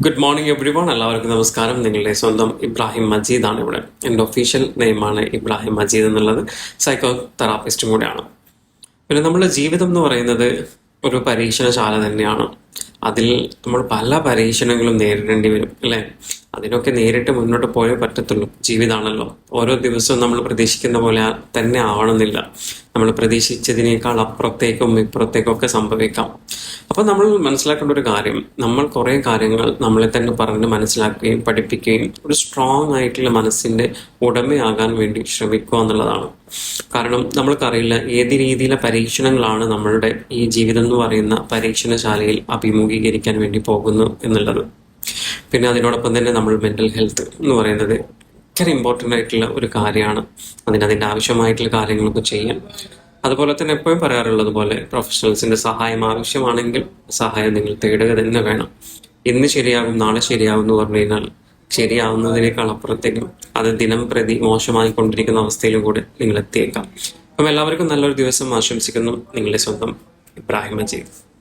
Good morning every one എല്ലാവർക്കും നമസ്കാരം. നിങ്ങളുടെ സ്വന്തം ഇബ്രാഹിം മജീദ് ആണ് ഇവിടെ. എന്റെ ഒഫീഷ്യൽ നെയിമാണ് ഇബ്രാഹിം മജീദ് എന്നുള്ളത്. സൈക്കോ തെറാപ്പിസ്റ്റും കൂടെയാണ്. പിന്നെ നമ്മുടെ ജീവിതം എന്ന് പറയുന്നത് ഒരു പരീക്ഷണശാല തന്നെയാണ്. അതിൽ നമ്മൾ പല പരീക്ഷണങ്ങളും നേരിടേണ്ടി വരും അല്ലേ? അതിനൊക്കെ നേരിട്ട് മുന്നോട്ട് പോയേ പറ്റത്തുള്ളൂ. ജീവിതമാണല്ലോ ഓരോ ദിവസവും നമ്മൾ പ്രതീക്ഷിക്കുന്ന പോലെ തന്നെ ആവണമെന്നില്ല. നമ്മൾ പ്രതീക്ഷിച്ചതിനേക്കാൾ അപ്പുറത്തേക്കും ഇപ്പുറത്തേക്കും ഒക്കെ സംഭവിക്കാം. അപ്പൊ നമ്മൾ മനസ്സിലാക്കേണ്ട ഒരു കാര്യം നമ്മൾ കുറേ കാര്യങ്ങൾ നമ്മളെ തന്നെ പറഞ്ഞ് മനസ്സിലാക്കുകയും പഠിപ്പിക്കുകയും ഒരു സ്ട്രോങ് ആയിട്ടുള്ള മനസ്സിന്റെ ഉടമയാകാൻ വേണ്ടി ശ്രമിക്കുക എന്നുള്ളതാണ്. കാരണം നമ്മൾക്കറിയില്ല ഏത് രീതിയിലെ പരീക്ഷണങ്ങളാണ് നമ്മളുടെ ഈ ജീവിതം എന്ന് പറയുന്ന പരീക്ഷണശാലയിൽ അഭിമുഖീകരിക്കാൻ വേണ്ടി പോകുന്നു എന്നുള്ളത്. പിന്നെ അതിനോടൊപ്പം തന്നെ നമ്മൾ മെന്റൽ ഹെൽത്ത് എന്ന് പറയുന്നത് ഭയങ്കര ഇമ്പോർട്ടന്റ് ആയിട്ടുള്ള ഒരു കാര്യമാണ്. അതിന് അതിന്റെ ആവശ്യമായിട്ടുള്ള കാര്യങ്ങളൊക്കെ ചെയ്യാൻ അതുപോലെ തന്നെ എപ്പോഴും പറയാറുള്ളത് പോലെ പ്രൊഫഷണൽസിന്റെ സഹായം ആവശ്യമാണെങ്കിൽ സഹായം നിങ്ങൾ തേടുക തന്നെ വേണം. ഇന്ന് ശരിയാകും നാളെ ശരിയാകും എന്ന് പറഞ്ഞു കഴിഞ്ഞാൽ ശരിയാവുന്നതിനേക്കാൾ അപ്പുറത്തേക്കും അത് ദിനം പ്രതി മോശമായി കൊണ്ടിരിക്കുന്ന അവസ്ഥയിലും കൂടെ നിങ്ങൾ എത്തിയേക്കാം. അപ്പം എല്ലാവർക്കും നല്ലൊരു ദിവസം ആശംസിക്കുന്നു. നിങ്ങളുടെ സ്വന്തം ഇബ്രാഹിം മജീദ്